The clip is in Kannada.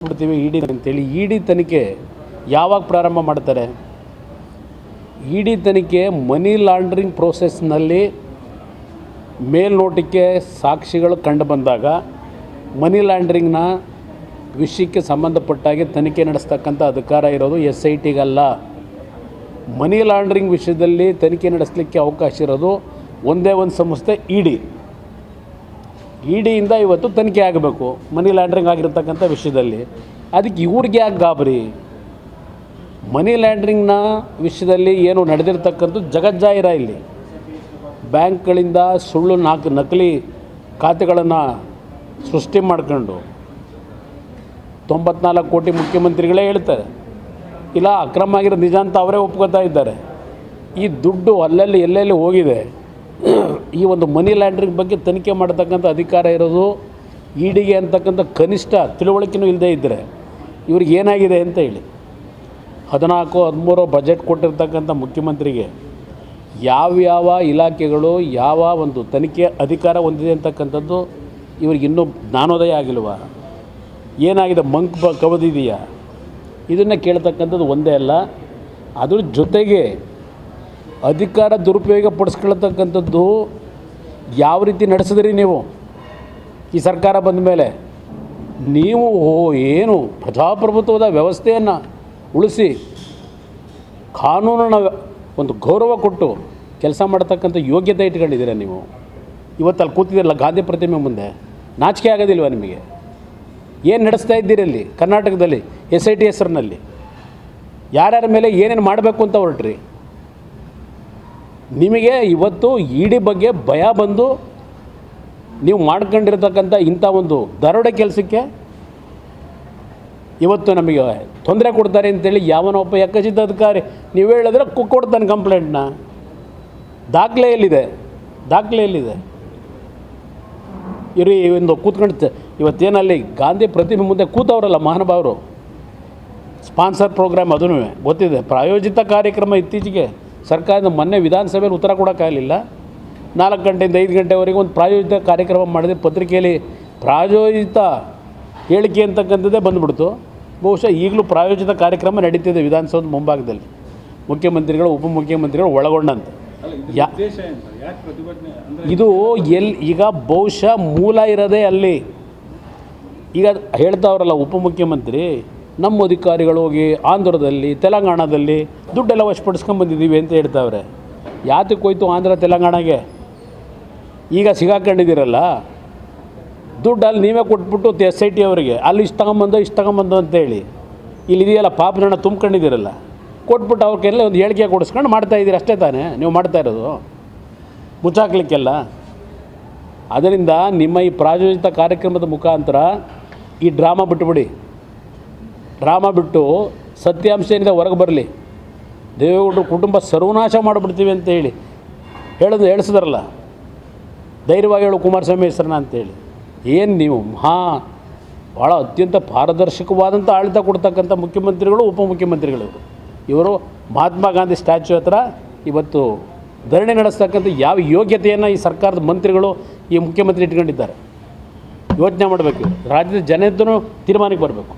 ಬಿಡ್ತೀವಿ ಇಡಿ ಅಂತೇಳಿ. ಇಡಿ ತನಿಖೆ ಯಾವಾಗ ಪ್ರಾರಂಭ ಮಾಡ್ತಾರೆ? ಇಡಿ ತನಿಖೆ ಮನಿ ಲಾಂಡ್ರಿಂಗ್ ಪ್ರೋಸೆಸ್ನಲ್ಲಿ ಮೇಲ್ನೋಟಕ್ಕೆ ಸಾಕ್ಷಿಗಳು ಕಂಡು ಬಂದಾಗ ಮನಿ ಲಾಂಡ್ರಿಂಗ್ನ ವಿಷಯಕ್ಕೆ ಸಂಬಂಧಪಟ್ಟಾಗೆ ತನಿಖೆ ನಡೆಸ್ತಕ್ಕಂಥ ಅಧಿಕಾರ ಇರೋದು ಎಸ್ ಐ ಟಿಗಲ್ಲ. ಮನಿ ಲಾಂಡ್ರಿಂಗ್ ವಿಷಯದಲ್ಲಿ ತನಿಖೆ ನಡೆಸಲಿಕ್ಕೆ ಅವಕಾಶ ಇರೋದು ಒಂದೇ ಒಂದು ಸಂಸ್ಥೆ ಇಡಿ ಇಡಿಯಿಂದ ಇವತ್ತು ತನಿಖೆ ಆಗಬೇಕು ಮನಿ ಲ್ಯಾಂಡ್ರಿಂಗ್ ಆಗಿರ್ತಕ್ಕಂಥ ವಿಷಯದಲ್ಲಿ. ಅದಕ್ಕೆ ಇವ್ರಿಗೆ ಯಾಕೆ ಗಾಬರಿ? ಮನಿ ಲ್ಯಾಂಡ್ರಿಂಗ್ನ ವಿಷಯದಲ್ಲಿ ಏನು ನಡೆದಿರ್ತಕ್ಕಂಥ ಜಗಜ್ಜಾಹಿರ ಇಲ್ಲಿ. ಬ್ಯಾಂಕ್ಗಳಿಂದ ಸುಳ್ಳು ನಾಲ್ಕು ನಕಲಿ ಖಾತೆಗಳನ್ನು ಸೃಷ್ಟಿ ಮಾಡ್ಕೊಂಡು ತೊಂಬತ್ನಾಲ್ಕು ಕೋಟಿ ಮುಖ್ಯಮಂತ್ರಿಗಳೇ ಹೇಳ್ತಾರೆ. ಇಲ್ಲ, ಅಕ್ರಮ ಆಗಿರೋ ನಿಜ ಅಂತ ಅವರೇ ಒಪ್ಕೋತಾ ಇದ್ದಾರೆ. ಈ ದುಡ್ಡು ಅಲ್ಲಲ್ಲಿ ಎಲ್ಲೆಲ್ಲಿ ಹೋಗಿದೆ? ಈ ಒಂದು ಮನಿ ಲ್ಯಾಂಡ್ರಿಂಗ್ ಬಗ್ಗೆ ತನಿಖೆ ಮಾಡತಕ್ಕಂಥ ಅಧಿಕಾರ ಇರೋದು ಇಡಿಗೆ ಅಂತಕ್ಕಂಥ ಕನಿಷ್ಠ ತಿಳುವಳಿಕೆನೂ ಇಲ್ಲದೆ ಇದ್ದರೆ ಇವ್ರಿಗೆ ಏನಾಗಿದೆ ಅಂತ ಹೇಳಿ. ಹದಿನಾಲ್ಕು, ಹದಿಮೂರು ಬಜೆಟ್ ಕೊಟ್ಟಿರ್ತಕ್ಕಂಥ ಮುಖ್ಯಮಂತ್ರಿಗೆ ಯಾವ್ಯಾವ ಇಲಾಖೆಗಳು ಯಾವ ಒಂದು ತನಿಖೆ ಅಧಿಕಾರ ಹೊಂದಿದೆ ಅಂತಕ್ಕಂಥದ್ದು ಇವ್ರಿಗೆ ಇನ್ನೂ ಜ್ಞಾನೋದಯ ಆಗಿಲ್ವಾ? ಏನಾಗಿದೆ ಮಂಕ್ ಕವದಿದೆಯಾ? ಇದನ್ನು ಕೇಳ್ತಕ್ಕಂಥದ್ದು ಒಂದೇ ಅಲ್ಲ. ಅದ್ರ ಜೊತೆಗೆ ಅಧಿಕಾರ ದುರುಪಯೋಗ ಪಡಿಸ್ಕೊಳ್ತಕ್ಕಂಥದ್ದು ಯಾವ ರೀತಿ ನಡೆಸಿದ್ರಿ ನೀವು? ಈ ಸರ್ಕಾರ ಬಂದ ಮೇಲೆ ನೀವು ಓ ಏನು ಪ್ರಜಾಪ್ರಭುತ್ವದ ವ್ಯವಸ್ಥೆಯನ್ನು ಉಳಿಸಿ ಕಾನೂನನ್ನು ಒಂದು ಗೌರವ ಕೊಟ್ಟು ಕೆಲಸ ಮಾಡ್ತಕ್ಕಂಥ ಯೋಗ್ಯತೆ ಇಟ್ಕೊಂಡಿದ್ದೀರ ನೀವು? ಇವತ್ತು ಅಲ್ಲಿ ಕೂತಿದ್ದೀರಲ್ಲ ಗಾಂಧಿ ಪ್ರತಿಮೆ ಮುಂದೆ. ನಾಚಿಕೆ ಆಗೋದಿಲ್ವ ನಿಮಗೆ? ಏನು ನಡೆಸ್ತಾ ಇದ್ದೀರಿ ಅಲ್ಲಿ ಕರ್ನಾಟಕದಲ್ಲಿ ಎಸ್ ಐ ಟಿ ಹೆಸರಿನಲ್ಲಿ? ಯಾರ್ಯಾರ ಮೇಲೆ ಏನೇನು ಮಾಡಬೇಕು ಅಂತ ಹೊರಟ್ರಿ? ನಿಮಗೆ ಇವತ್ತು ಇಡಿ ಬಗ್ಗೆ ಭಯ ಬಂದು ನೀವು ಮಾಡ್ಕೊಂಡಿರ್ತಕ್ಕಂಥ ಇಂಥ ಒಂದು ದರೋಡೆ ಕೆಲಸಕ್ಕೆ ಇವತ್ತು ನಮಗೆ ತೊಂದರೆ ಕೊಡ್ತಾರೆ ಅಂತೇಳಿ ಯಾವನೊಬ್ಬ ಒಬ್ಬ ಯಕ್ಕಚಿತ್ತ ಅಧಿಕಾರಿ, ನೀವು ಹೇಳಿದ್ರೆ ಕೊಡ್ತಾನೆ ಕಂಪ್ಲೇಂಟ್ನ. ದಾಖಲೆ ಎಲ್ಲಿದೆ? ದಾಖಲೆ ಎಲ್ಲಿದೆ? ಇರಿ, ಒಂದು ಕೂತ್ಕೊಂಡು ಇವತ್ತೇನಲ್ಲಿ ಗಾಂಧಿ ಪ್ರತಿಮೆ ಮುಂದೆ ಕೂತವರಲ್ಲ ಮಹಾನುಭಾವರು. ಸ್ಪಾನ್ಸರ್ ಪ್ರೋಗ್ರಾಮ್ ಅದೂ ಗೊತ್ತಿದೆ, ಪ್ರಾಯೋಜಿತ ಕಾರ್ಯಕ್ರಮ ಇತ್ತೀಚೆಗೆ. ಸರ್ಕಾರದ ಮೊನ್ನೆ ವಿಧಾನಸಭೆಯಲ್ಲಿ ಉತ್ತರ ಕೊಡೋಕ್ಕಾಗಲಿಲ್ಲ ನಾಲ್ಕು ಗಂಟೆಯಿಂದ ಐದು ಗಂಟೆವರೆಗೆ ಒಂದು ಪ್ರಾಯೋಜಿತ ಕಾರ್ಯಕ್ರಮ ಮಾಡಿದೆ ಪತ್ರಿಕೆಯಲ್ಲಿ ಪ್ರಾಯೋಜಿತ ಹೇಳಿಕೆ ಅಂತಕ್ಕಂಥದ್ದೇ ಬಂದುಬಿಡ್ತು. ಬಹುಶಃ ಈಗಲೂ ಪ್ರಾಯೋಜಿತ ಕಾರ್ಯಕ್ರಮ ನಡೀತಿದೆ ವಿಧಾನಸೌಧ ಮುಂಭಾಗದಲ್ಲಿ. ಮುಖ್ಯಮಂತ್ರಿಗಳು ಉಪಮುಖ್ಯಮಂತ್ರಿಗಳು ಒಳಗೊಂಡಂತೆ. ಯಾ ಇದು ಎಲ್ಲಿ ಈಗ ಬಹುಶಃ ಮೂಲ ಇರೋದೇ ಅಲ್ಲಿ. ಈಗ ಹೇಳ್ತಾವ್ರಲ್ಲ ಉಪಮುಖ್ಯಮಂತ್ರಿ ನಮ್ಮ ಅಧಿಕಾರಿಗಳು ಹೋಗಿ ಆಂಧ್ರದಲ್ಲಿ, ತೆಲಂಗಾಣದಲ್ಲಿ ದುಡ್ಡೆಲ್ಲ ವಶಪಡಿಸ್ಕೊಂಬಂದಿದ್ದೀವಿ ಅಂತ ಹೇಳ್ತಾವ್ರೆ. ಯಾತಕ್ಕೆ ಹೋಯ್ತು ಆಂಧ್ರ, ತೆಲಂಗಾಣಗೆ? ಈಗ ಸಿಗಾಕೊಂಡಿದ್ದೀರಲ್ಲ? ದುಡ್ಡು ಅಲ್ಲಿ ನೀವೇ ಕೊಟ್ಬಿಟ್ಟು ಎಸ್ ಐ ಟಿ ಅವರಿಗೆ, ಅಲ್ಲಿ ಇಷ್ಟು ತಗೊಂಬಂದು ಇಷ್ಟು ತಗೊಂಬಂದು ಅಂತೇಳಿ ಇಲ್ಲಿ ಇದೆಯಲ್ಲ ಪಾಪನಣ್ಣ ತುಂಬ್ಕೊಂಡಿದ್ದೀರಲ್ಲ. ಕೊಟ್ಬಿಟ್ಟು ಅವ್ರಿಗೆಲ್ಲ ಒಂದು ಹೇಳಿಕೆ ಕೊಡಿಸ್ಕೊಂಡು ಮಾಡ್ತಾ ಇದ್ದೀರಿ ಅಷ್ಟೇ ತಾನೇ, ನೀವು ಮಾಡ್ತಾ ಇರೋದು. ಮುಚ್ಚಾಕ್ಲಿಕ್ಕೆಲ್ಲ. ಅದರಿಂದ ನಿಮ್ಮ ಈ ಪ್ರಾಯೋಜಿತ ಕಾರ್ಯಕ್ರಮದ ಮುಖಾಂತರ ಈ ಡ್ರಾಮಾ ಬಿಟ್ಟುಬಿಡಿ ಡ್ರಾಮಾ ಬಿಟ್ಟು ಸತ್ಯಾಂಶ ಏನಿದೆ ಹೊರಗೆ ಬರಲಿ. ದೇವೇಗೌಡರು ಕುಟುಂಬ ಸರ್ವನಾಶ ಮಾಡಿಬಿಡ್ತೀವಿ ಅಂತ ಹೇಳಿ. ಹೇಳೋದು ಹೇಳಿಸಿದ್ರಲ್ಲ. ಧೈರ್ಯವಾಗಿ ಹೇಳು ಕುಮಾರಸ್ವಾಮಿ ಹೆಸರನ್ನ ಅಂತೇಳಿ ಏನು ನೀವು ಮಹಾ ಭಾಳ ಅತ್ಯಂತ ಪಾರದರ್ಶಕವಾದಂಥ ಆಡಳಿತ ಕೊಡ್ತಕ್ಕಂಥ ಮುಖ್ಯಮಂತ್ರಿಗಳು, ಉಪಮುಖ್ಯಮಂತ್ರಿಗಳು ಇವರು. ಮಹಾತ್ಮ ಗಾಂಧಿ ಸ್ಟ್ಯಾಚ್ಯೂ ಹತ್ರ ಇವತ್ತು ಧರಣಿ ನಡೆಸ್ತಕ್ಕಂಥ ಯಾವ ಯೋಗ್ಯತೆಯನ್ನು ಈ ಸರ್ಕಾರದ ಮಂತ್ರಿಗಳು ಈ ಮುಖ್ಯಮಂತ್ರಿ ಇಟ್ಕೊಂಡಿದ್ದಾರೆ. ಯೋಚನೆ ಮಾಡಬೇಕು ರಾಜ್ಯದ ಜನದ್ದು ತೀರ್ಮಾನಕ್ಕೆ ಬರಬೇಕು.